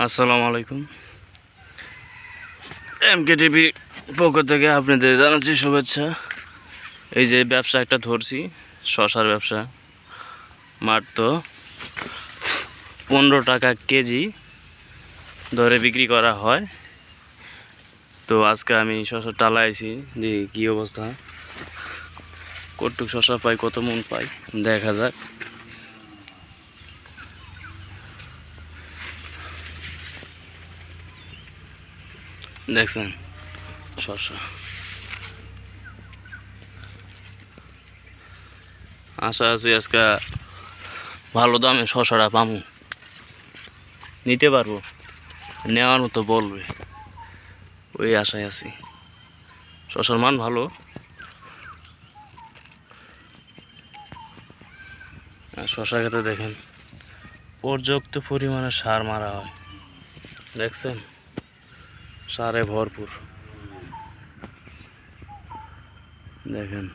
আসসালামু আলাইকুম। M K TV পক্ষ থেকে আপনাদের জানাচ্ছি শুভেচ্ছা। এই যে ব্যবসা একটা ধরছি, শশার ব্যবসা। মাত্র পনেরো টাকা কেজি ধরে বিক্রি করা হয়। তো আজকে আমি শশা টালাইছি দেখি কী অবস্থা? কটুক শশা পাই, কত মন পাই, দেখা যাক। দেখছেন শশা আশা আছি আজকে ভালো দামে শশাটা পামু। নিতে পারব। নেওয়ার মতো বলবে। ওই আশায় আছি। শশার মান ভালো। আর শশা খেতে দেখেন পর্যাপ্ত পরিমাণে সার মারা হয়। দেখছেন? সারে ভরপুর। দেখেন।